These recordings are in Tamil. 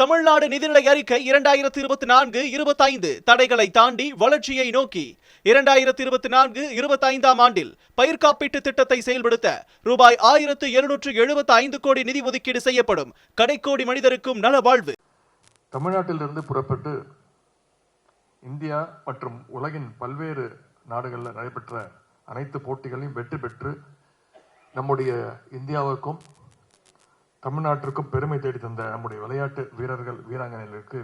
தமிழ்நாடு நிதிநிலை அறிக்கை இரண்டாயிரத்தி இருபத்தி நான்கு இருபத்தைந்து. தடைகளை தாண்டி வளர்ச்சியை நோக்கி. இரண்டாயிரத்தி இருபத்தி நான்கு இருபத்தைந்தாம் ஆண்டில் பயிர் காப்பீட்டு திட்டத்தை செயல்படுத்த ரூபாய் ஆயிரத்து எழுநூற்று எழுபத்தி ஐந்து கோடி நிதி ஒதுக்கீடு செய்யப்படும். கடைக்கோடி மனிதருக்கும் நல வாழ்வு. தமிழ்நாட்டிலிருந்து புறப்பட்டு இந்தியா மற்றும் உலகின் பல்வேறு நாடுகளில் நடைபெற்ற அனைத்து போட்டிகளையும் வெற்றி பெற்று நம்முடைய இந்தியாவுக்கும் தமிழ்நாட்டிற்கும் பெருமை தேடி தந்த நம்முடைய விளையாட்டு வீரர்கள் வீராங்கனைகளுக்கு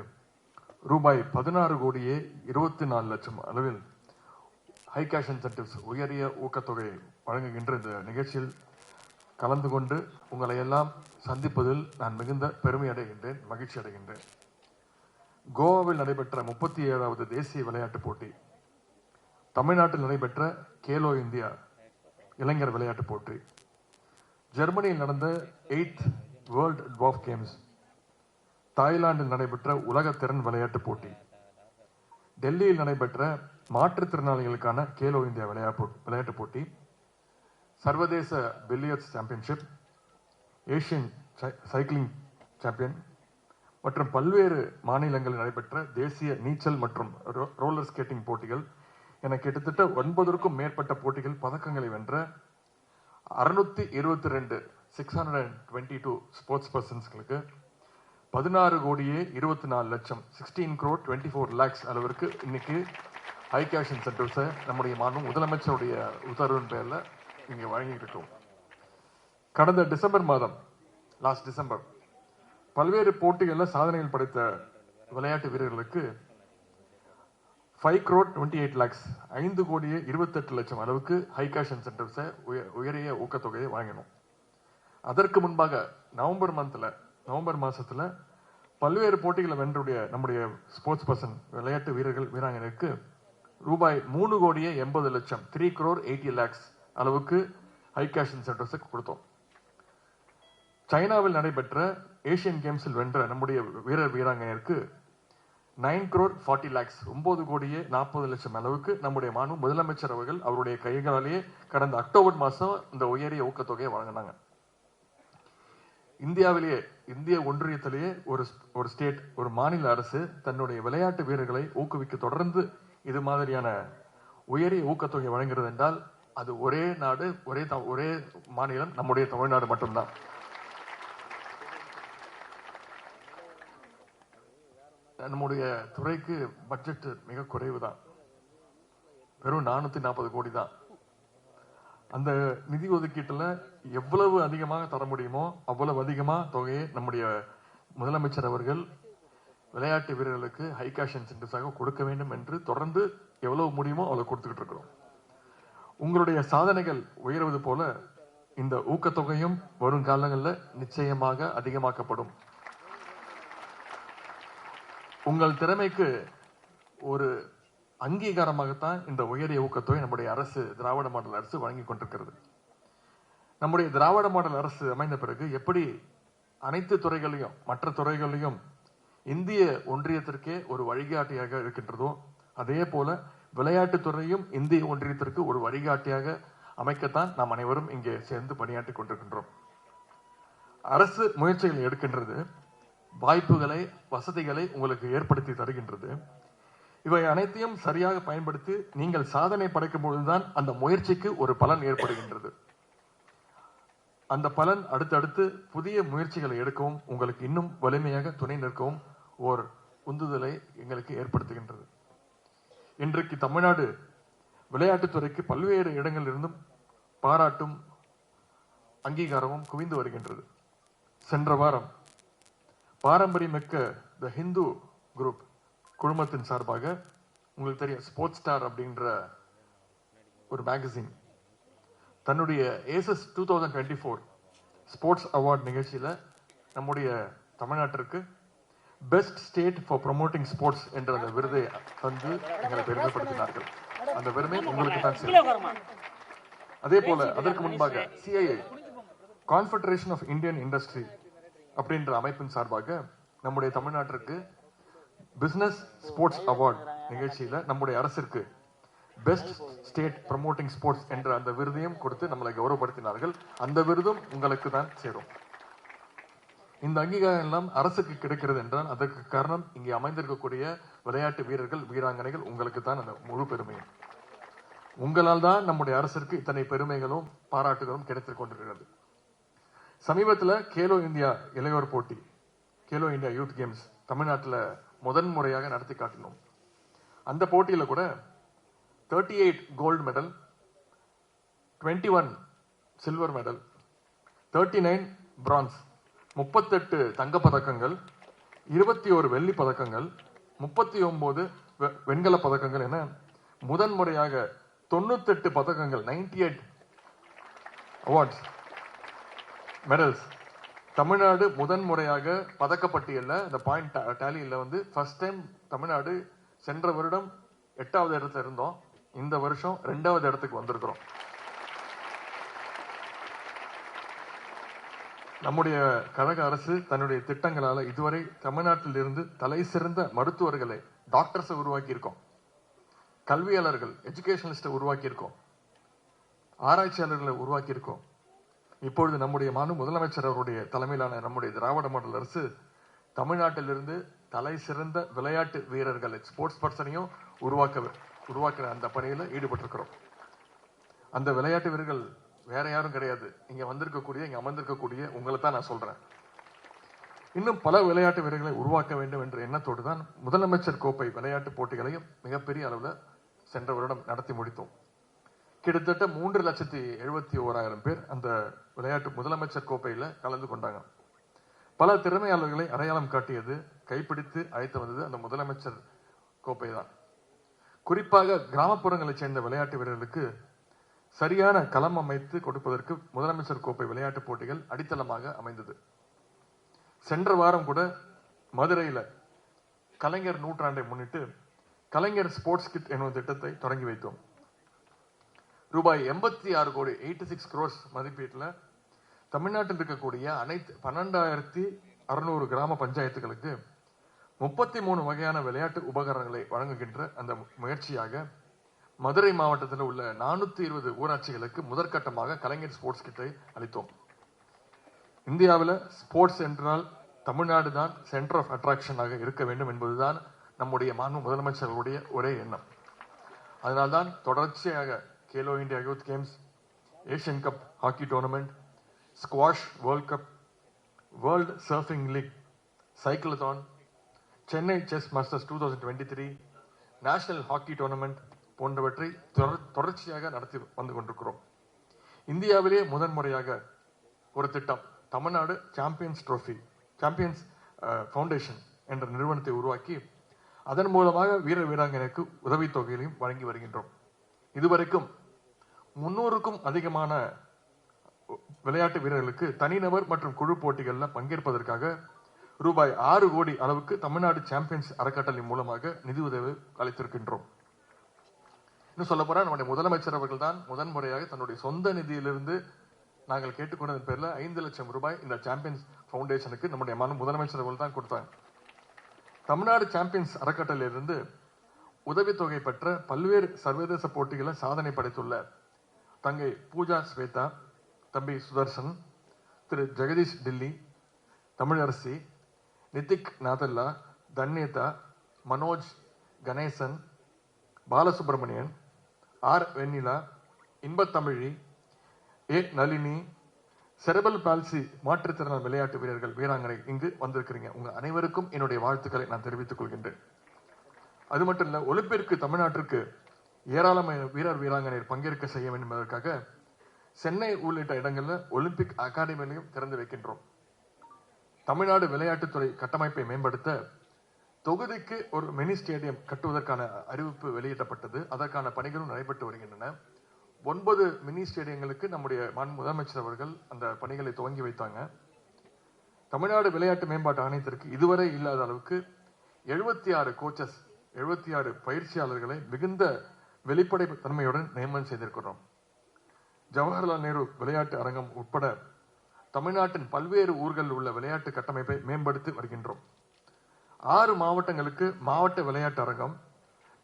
ரூபாய் பதினாறு கோடியே இருபத்தி நாலு லட்சம் அளவில் ஹை கேஷ் இன்சென்டிவ்ஸ் உயரிய ஊக்கத்தொகை வழங்குகின்ற இந்த நிகழ்ச்சியில் கலந்து கொண்டு உங்களை எல்லாம் சந்திப்பதில் நான் மிகுந்த பெருமை அடைகின்றேன் மகிழ்ச்சி அடைகின்றேன். கோவாவில் நடைபெற்ற முப்பத்தி ஏழாவது தேசிய விளையாட்டுப் போட்டி தமிழ்நாட்டில் நடைபெற்ற கேலோ இந்தியா இளைஞர் விளையாட்டுப் போட்டி ஜெர்மனியில் நடந்த எயித் வேர்ல்ட் டுவாஃப் கேம்ஸ் தாய்லாந்தில் நடைபெற்ற உலக திறன் விளையாட்டுப் போட்டி. டெல்லியில் நடைபெற்ற மாற்றுத்திறனாளிகளுக்கான கேலோ இந்தியா விளையாட்டு விளையாட்டுப் போட்டி. சர்வதேச பில்லியர்ட்ஸ் சாம்பியன்ஷிப் ஏஷியன் சை- சைக்கிளிங் சாம்பியன் மற்றும் பல்வேறு மாநிலங்களில் நடைபெற்ற தேசிய நீச்சல் மற்றும் ரோ- ரோலர் ஸ்கேட்டிங் போட்டிகள் என கிட்டத்தட்ட ஒன்பதற்கும் மேற்பட்ட போட்டிகள் பதக்கங்களை வென்ற அறுநூத்தி இருபத்தி ரெண்டு six hundred and twenty two sports பர்சன்ஸ்களுக்கு பதினாறு கோடியே இருபத்தி நாலு லட்சம் sixteen crore twenty four lakhs அளவிற்கு இன்னைக்கு ஹை கேஷ் இன்சென்டிவ்ஸை நம்முடைய மாண்பு முதலமைச்சருடைய உத்தரவின் பேரில் இங்கே வழங்கிக்கிட்டோம் கடந்த டிசம்பர் மாதம் லாஸ்ட் டிசம்பர் பல்வேறு போட்டிகளில் சாதனைகள் படைத்த விளையாட்டு வீரர்களுக்கு five crore twenty eight lakhs ஐந்து கோடியே இருபத்தெட்டு லட்சம் அளவுக்கு ஹை கேஷ் இன்சென்டிவ்ஸை உயரிய ஊக்கத்தொகையை வழங்கினோம். அதற்கு முன்பாக நவம்பர் மந்தில் நவம்பர் மாதத்தில் பல்வேறு போட்டிகளை வென்றுடைய நம்முடைய ஸ்போர்ட்ஸ் பர்சன் விளையாட்டு வீரர்கள் வீராங்கனைக்கு ரூபாய் மூணு கோடியே எண்பது லட்சம் த்ரீ க்ரோர் எயிட்டி லேக்ஸ் அளவுக்கு ஹை கேஷ் இன்சென்டிவ்ஸுக்கு கொடுத்தோம். சைனாவில் நடைபெற்ற ஏசியன் கேம்ஸில் வென்ற நம்முடைய வீரர் வீராங்கனையருக்கு நைன் க்ரோர் ஃபார்ட்டி லேக்ஸ் ஒன்பது கோடியே நாற்பது லட்சம் அளவுக்கு நம்முடைய மாண்பு முதலமைச்சர் அவர்கள் அவருடைய கைகளாலேயே கடந்த அக்டோபர் மாதம் இந்த உயரிய ஊக்கத்தொகையை வழங்கினாங்க. இந்தியாவிலேயே இந்திய ஒன்றியத்திலேயே ஒரு ஒரு ஸ்டேட் ஒரு மாநில அரசு தன்னுடைய விளையாட்டு வீரர்களை ஊக்குவிக்க தொடர்ந்து இது மாதிரியான உயரிய ஊக்கத்தொகை வழங்குகிறது என்றால் அது ஒரே நாடு ஒரே ஒரே மாநிலம் நம்முடைய தமிழ்நாடு மட்டும்தான். நம்முடைய துறைக்கு பட்ஜெட் மிக குறைவு தான் வெறும் நானூத்தி நாற்பது கோடி தான். அந்த நிதி ஒதுக்கீட்டுல எவ்வளவு அதிகமாக தர முடியுமோ அவ்வளவு அதிகமா தொகையை நம்முடைய முதலமைச்சர் அவர்கள் விளையாட்டு வீரர்களுக்கு ஹை கேஷ் இன்சென்டிவ்ஸாக கொடுக்க வேண்டும் என்று தொடர்ந்து எவ்வளவு முடியுமோ அவ்வளவு கொடுத்துக்கிட்டு இருக்கிறோம். உங்களுடைய சாதனைகள் உயர்வது போல இந்த ஊக்கத்தொகையும் வரும் காலங்களில் நிச்சயமாக அதிகமாக்கப்படும். உங்கள் திறமைக்கு ஒரு அங்கீகாரமாகத்தான் இந்த உயரிய ஊக்கத்தொகை நம்முடைய அரசு திராவிட மாடல் அரசு வழங்கி கொண்டிருக்கிறது. நம்முடைய திராவிட மாடல் அரசு அமைந்த பிறகு எப்படி அனைத்து துறைகளையும் மற்ற துறைகளையும் இந்திய ஒன்றியத்திற்கே ஒரு வழிகாட்டியாக இருக்கின்றதோ அதே போல விளையாட்டுத் துறையும் இந்திய ஒன்றியத்திற்கு ஒரு வழிகாட்டியாக அமைக்கத்தான் நாம் அனைவரும் இங்கே சேர்ந்து பணியாற்றி கொண்டிருக்கின்றோம். அரசு முயற்சிகள் எடுக்கின்றது வாய்ப்புகளை வசதிகளை உங்களுக்கு ஏற்படுத்தி தருகின்றது. இவை அனைத்தையும் சரியாக பயன்படுத்தி நீங்கள் சாதனை படைக்கும் பொழுதுதான் அந்த முயற்சிக்கு ஒரு பலன் ஏற்படுகின்றது. அந்த பலன் அடுத்தடுத்து புதிய முயற்சிகளை எடுக்கவும் உங்களுக்கு இன்னும் வலிமையாக துணை நிற்கவும் ஓர் உந்துதலை எங்களுக்கு ஏற்படுத்துகின்றது. இன்றைக்கு தமிழ்நாடு விளையாட்டுத்துறைக்கு பல்வேறு இடங்களிலிருந்தும் பாராட்டும் அங்கீகாரமும் குவிந்து வருகின்றது. சென்ற வாரம் பாரம்பரியமிக்க த ஹிந்து குரூப் குழுமத்தின் சார்பாக உங்களுக்கு தெரியும் ஸ்போர்ட்ஸ் ஸ்டார் அப்படின்ற ஒரு மேகசின் தன்னுடைய Aces two thousand twenty four sports award நிகழ்ச்சியில் நம்முடைய தமிழ்நாட்டிற்கு best state for promoting sports என்ற அந்த விருதை தந்து எங்களை பெருமைப்படுத்தினார்கள். அந்த பெருமை உங்களுக்கு தான் சேரும். அதே போல அதற்கு முன்பாக CII Confederation of Indian Industry அப்படின்ற அமைப்பின் சார்பாக நம்முடைய தமிழ்நாட்டிற்கு பிஸ்னஸ் ஸ்போர்ட்ஸ் அவார்ட் நிகழ்ச்சியில நம்முடைய அரசிற்கு பெஸ்ட் ஸ்டேட் ப்ரமோட்டிங் ஸ்போர்ட்ஸ் என்ற அந்த விருதையும் கொடுத்து நம்மளை கௌரவப்படுத்தினார்கள். அந்த விருதும் உங்களுக்கு தான் சேரும். இந்த அங்கீகாரம் எல்லாம் அரசுக்கு கிடைக்கிறது என்றால் அதற்கு காரணம் இங்கே அமைந்திருக்கக்கூடிய விளையாட்டு வீரர்கள் வீராங்கனைகள் உங்களுக்கு தான் அந்த முழு பெருமையும். உங்களால் தான் நம்முடைய அரசிற்கு இத்தனை பெருமைகளும் பாராட்டுகளும் கிடைத்துக் கொண்டிருக்கிறது. சமீபத்தில் கேலோ இந்தியா இளையோர் போட்டி கேலோ இந்தியா யூத் கேம்ஸ் தமிழ்நாட்டில் முதன் முறையாக நடத்தி காட்டினோம். அந்த போட்டியில் கூட thirty eight gold medal twenty one silver medal thirty nine bronze முப்பத்தெட்டு தங்கப் பதக்கங்கள் இருபத்தி ஒரு வெள்ளி பதக்கங்கள் முப்பத்தி ஒம்பது வெண்கல பதக்கங்கள் என முதன்முறையாக தொண்ணூத்தெட்டு பதக்கங்கள் ninety eight awards medals Tamil Nadu முதன்முறையாக பதக்கப்பட்டியல்ல. இந்த பாயிண்ட் டேலியில் வந்து ஃபர்ஸ்ட் டைம் தமிழ்நாடு சென்ற வருடம் எட்டாவது இடத்துல இருந்தோம். இந்த வருஷம் ரெண்டாவது இடத்துக்கு வந்திருக்கிறோம். நம்முடைய கழக அரசு தன்னுடைய திட்டங்களால இதுவரை தமிழ்நாட்டில் இருந்து தலை சிறந்த மருத்துவர்களை டாக்டர்ஸை உருவாக்கி இருக்கோம் கல்வியாளர்கள் எஜுகேஷனலிஸ்ட்டை உருவாக்கி இருக்கோம் ஆராய்ச்சியாளர்களை உருவாக்கி இருக்கோம் இப்பொழுது நம்முடைய மாநில முதலமைச்சர் அவருடைய தலைமையிலான நம்முடைய திராவிட மாடல் அரசு தமிழ்நாட்டிலிருந்து தலை சிறந்த விளையாட்டு வீரர்களை ஸ்போர்ட்ஸ் பர்சனையும் உருவாக்க உருவாக்குற அந்த பணியில் ஈடுபட்டிருக்கிறோம். அந்த விளையாட்டு வீரர்கள் வேற யாரும் கிடையாது. இங்க வந்திருக்கக்கூடிய இங்க அமர்ந்திருக்கக்கூடிய உங்களை தான் நான் சொல்றேன். இன்னும் பல விளையாட்டு வீரர்களை உருவாக்க வேண்டும் என்ற எண்ணத்தோடு தான் முதலமைச்சர் கோப்பை விளையாட்டு போட்டிகளையும் மிகப்பெரிய அளவில் சென்ற வருடம் நடத்தி முடித்தோம். கிட்டத்தட்ட மூன்று லட்சத்தி எழுபத்தி ஓராயிரம் பேர் அந்த விளையாட்டு முதலமைச்சர் கோப்பையில் கலந்து கொண்டாங்க. பல திறமையாளர்களை அடையாளம் காட்டியது கைப்பிடித்து அழைத்து வந்தது அந்த முதலமைச்சர் கோப்பை தான் குறிப்பாக கிராமப்புறங்களைச் சேர்ந்த விளையாட்டு வீரர்களுக்கு சரியான களம் அமைத்து கொடுப்பதற்கு முதலமைச்சர் கோப்பை விளையாட்டுப் போட்டிகள் அடித்தளமாக அமைந்தது. சென்ற வாரம் கூட மதுரையில் கலைஞர் நூற்றாண்டை முன்னிட்டு கலைஞர் ஸ்போர்ட்ஸ் கிட் எனும் திட்டத்தை தொடங்கி வைத்தோம். ரூபாய் எண்பத்தி ஆறு கோடி எயிட்டி சிக்ஸ் க்ரோர்ஸ் மதிப்பீட்டில் தமிழ்நாட்டில் இருக்கக்கூடிய அனைத்து பன்னெண்டாயிரத்தி அறுநூறு கிராம பஞ்சாயத்துகளுக்கு முப்பத்தி மூணு வகையான விளையாட்டு உபகரணங்களை வழங்குகின்ற அந்த முயற்சியாக மதுரை மாவட்டத்தில் உள்ள நானூத்தி இருபது ஊராட்சிகளுக்கு முதற்கட்டமாக கலைஞர் ஸ்போர்ட்ஸ் கிட்டை அளித்தோம். இந்தியாவில் ஸ்போர்ட்ஸ் என்றால் தமிழ்நாடு தான் சென்டர் ஆஃப் அட்ராக்ஷனாக இருக்க வேண்டும் என்பதுதான் நம்முடைய மாண்பு முதலமைச்சர்களுடைய ஒரே எண்ணம். அதனால்தான் தொடர்ச்சியாக Khelo India youth games Asian cup hockey tournament squash world cup world surfing league cyclothon Chennai chess masters two thousand twenty three national hockey tournament போன்றவற்றை தொடர்ச்சியாக நடத்தி வந்து கொண்டிருக்கிறோம். இந்தியாவிலே முதன்முறையாக ஒரு திட்டம் Tamil Nadu champions trophy champions foundation என்ற நிறுவனத்தை உருவாக்கி அதன் மூலமாக வீர வீராங்கனைக்கு உதவித்தொகைகளையும் வழங்கி வருகின்றோம். இதுவரைக்கும் முன்னூறுக்கும் அதிகமான விளையாட்டு வீரர்களுக்கு தனிநபர் மற்றும் குழு போட்டிகளில் பங்கேற்பதற்காக ரூபாய் ஆறு கோடி அளவுக்கு தமிழ்நாடு சாம்பியன்ஸ் அறக்கட்டளை மூலமாக நிதி உதவி அளித்திருக்கின்றோம். இன்னும் சொல்ல போனா நம்முடைய முதலமைச்சர் அவர்கள் தான் முதன்முறையாக தன்னுடைய சொந்த நிதியிலிருந்து நாங்கள் கேட்டுக்கொண்டதன் பேரில் ஐந்து லட்சம் ரூபாய் இந்த சாம்பியன்ஸ் ஃபவுண்டேஷனுக்கு நம்முடைய மனு முதலமைச்சர் அவர்கள் தான் கொடுத்தாங்க. தமிழ்நாடு சாம்பியன்ஸ் அறக்கட்டளையிலிருந்து உதவித்தொகை பெற்ற பல்வேறு சர்வதேச போட்டிகளில் சாதனை படைத்துள்ள தங்கை பூஜா ஸ்வேதா தம்பி சுதர்சன் திரு Jagadish Dilli Tamilarasi Nithik Nathalla Dhanyatha Manoj Ganesan Balasubramanian R Vennila Inbathamizhi A Nalini cerebral palsy மாற்றுத்திறனாள் விளையாட்டு வீரர்கள் வீராங்கனை இங்கு வந்திருக்கிறீங்க. உங்கள் அனைவருக்கும் என்னுடைய வாழ்த்துக்களை நான் தெரிவித்துக் கொள்கின்றேன். அது மட்டும் இல்லை ஒலிம்பிற்கு தமிழ்நாட்டிற்கு ஏராளமான வீரர் வீராங்கனையர் பங்கேற்க செய்ய வேண்டும் என்பதற்காக சென்னை உள்ளிட்ட இடங்களில் ஒலிம்பிக் அகாடமியிலையும் திறந்து வைக்கின்றோம். தமிழ்நாடு விளையாட்டுத்துறை கட்டமைப்பை மேம்படுத்த தொகுதிக்கு ஒரு மினி ஸ்டேடியம் கட்டுவதற்கான அறிவிப்பு வெளியிடப்பட்டது. அதற்கான பணிகளும் நடைபெற்று வருகின்றன. ஒன்பது மினி ஸ்டேடியங்களுக்கு நம்முடைய முதலமைச்சர் அவர்கள் அந்த பணிகளை துவங்கி வைத்தாங்க. தமிழ்நாடு விளையாட்டு மேம்பாட்டு ஆணையத்திற்கு இதுவரை இல்லாத அளவுக்கு எழுபத்தி ஆறு கோச்சஸ் எழுபத்தி ஆறு பயிற்சியாளர்களை மிகுந்த வெளிப்படை தன்மையுடன் நியமனம் செய்திருக்கிறோம். ஜவஹர்லால் நேரு விளையாட்டு அரங்கம் உட்பட தமிழ்நாட்டின் பல்வேறு ஊர்களில் உள்ள விளையாட்டு கட்டமைப்பை மேம்படுத்தி வருகின்றோம். ஆறு மாவட்டங்களுக்கு மாவட்ட விளையாட்டு அரங்கம்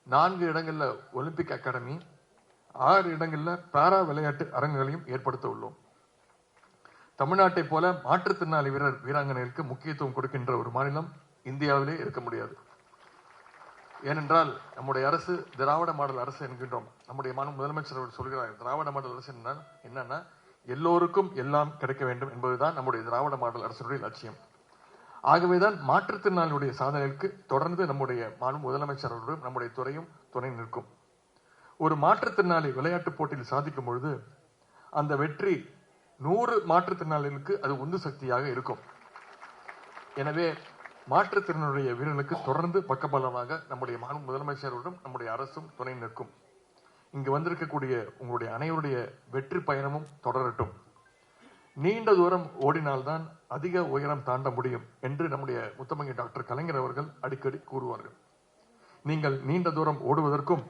நான்கு இடங்களில் ஒலிம்பிக் அகாடமி ஆறு இடங்களில் பாரா விளையாட்டு அரங்குகளையும் ஏற்படுத்த உள்ளோம். தமிழ்நாட்டை போல மாற்றுத்திறனாளி வீரர் வீராங்கனைகளுக்கு முக்கியத்துவம் கொடுக்கின்ற ஒரு மாநிலம் இந்தியாவிலே இருக்க முடியாது. ஏனென்றால் நம்முடைய அரசு திராவிட மாடல் அரசு என்கின்றோம். நம்முடைய மாநில முதலமைச்சர் அவர்கள் சொல்கிறார் திராவிட மாடல் அரசு என்ன என்னன்னா எல்லோருக்கும் எல்லாம் கிடைக்க வேண்டும் என்பதுதான் நம்முடைய திராவிட மாடல் அரசினுடைய லட்சியம். ஆகவேதான் மாற்றுத்திறனாளியுடைய சாதனைகளுக்கு தொடர்ந்து நம்முடைய மாநில முதலமைச்சர் அவர்களும் நம்முடைய துறையும் துணை நிற்கும். ஒரு மாற்றுத்திறனாளி விளையாட்டுப் போட்டியில் சாதிக்கும் பொழுது அந்த வெற்றி நூறு மாற்றுத்திறனாளிகளுக்கு அது உந்து சக்தியாக இருக்கும். எனவே மாற்றுத்திறனுடைய வீரர்களுக்கு தொடர்ந்து பக்கபலமாக நம்முடைய மாநில முதலமைச்சரோடும் நம்முடைய அரசும் துணை நிற்கும். இங்கு வந்திருக்கக்கூடிய உங்களுடைய அனைவருடைய வெற்றி பயணமும் தொடரட்டும். நீண்ட தூரம் ஓடினால்தான் அதிக உயரம் தாண்ட முடியும் என்று நம்முடைய முத்தமங்கி டாக்டர் கலைஞர் அவர்கள் அடிக்கடி கூறுவார்கள். நீங்கள் நீண்ட தூரம் ஓடுவதற்கும்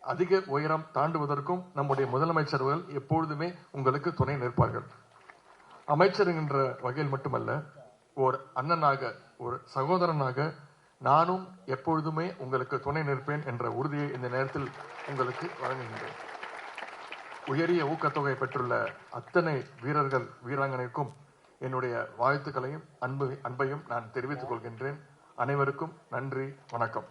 அதிக உயரம் தாண்டுவதற்கும் நம்முடைய முதலமைச்சர்கள் எப்பொழுதுமே உங்களுக்கு துணை நிற்பார்கள். அமைச்சர் என்ற வகையில் மட்டுமல்ல ஒரு அண்ணனாக ஒரு சகோதரனாக நானும் எப்பொழுதுமே உங்களுக்கு துணை நிற்பேன் என்ற உறுதியை இந்த நேரத்தில் உங்களுக்கு வழங்குகின்றேன். உயரிய ஊக்கத்தொகை பெற்றுள்ள அத்தனை வீரர்கள் வீராங்கனைக்கும் என்னுடைய வாழ்த்துக்களையும் அன்பு அன்பையும் நான் தெரிவித்துக் கொள்கின்றேன். அனைவருக்கும் நன்றி வணக்கம்.